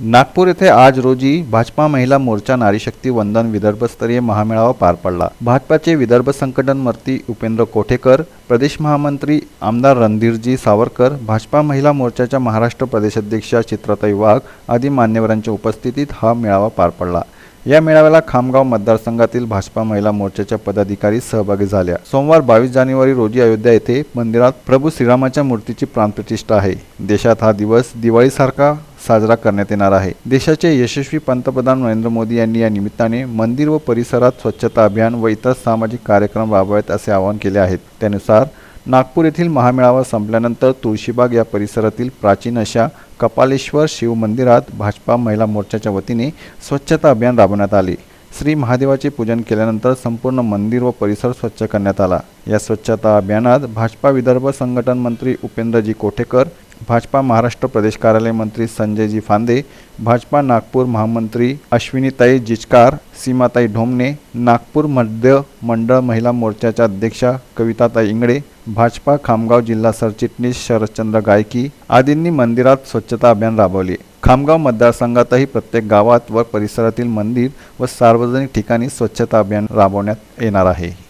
नागपूर येथे आज रोजी भाजपा महिला मोर्चा नारी शक्ती वंदन विदर्भस्तरीय महामेळावा पार पडला. भाजपाचे विदर्भ संकटनमर्ती उपेंद्र कोठेकर प्रदेश महामंत्री आमदार रणधीरजी सावरकर भाजपा महिला मोर्चाच्या महाराष्ट्र प्रदेशाध्यक्षा चित्रताई वाघ आदी मान्यवरांच्या उपस्थितीत हा मेळावा पार पडला. या मेळाव्याला खामगाव मतदारसंघातील भाजपा महिला मोर्चाच्या पदाधिकारी सहभागी झाल्या. सोमवार बावीस जानेवारी रोजी अयोध्या येथे मंदिरात प्रभू श्रीरामाच्या मूर्तीची प्राणप्रतिष्ठा आहे. देशात हा दिवस दिवाळीसारखा साजरा करण्यात येणार आहे. देशाचे यशस्वी पंतप्रधान नरेंद्र मोदी यांनी या निमित्ताने मंदिर व परिसरात स्वच्छता अभियान व इतर सामाजिक कार्यक्रम राबवावेत असे आवाहन केले आहेत त्यानुसार नागपूर येथील महामेळावा संपल्यानंतर तुळशीबाग या परिसरातील प्राचीन अशा कपालेश्वर शिवमंदिरात भाजपा महिला मोर्चाच्या वतीने स्वच्छता अभियान राबवण्यात आले. श्री महादेवाचे पूजन केल्यानंतर संपूर्ण मंदिर व परिसर स्वच्छ करण्यात आला. या स्वच्छता अभियानात भाजपा विदर्भ संघटन मंत्री उपेंद्रजी कोठेकर भाजपा महाराष्ट्र प्रदेश कार्यालय मंत्री संजयजी फांदे भाजपा नागपूर महामंत्री अश्विनीताई जिचकार सीमाताई ढोमणे नागपूर मध्य मंडळ महिला मोर्चाच्या अध्यक्षा कविताताई इंगडे भाजपा खामगाव जिल्हा सरचिटणीस शरदचंद्र गायकी आदींनी मंदिरात स्वच्छता अभियान राबवले. खामगाव मतदारसंघातही प्रत्येक गावात व परिसरातील मंदिर व सार्वजनिक ठिकाणी स्वच्छता अभियान राबवण्यात येणार आहे.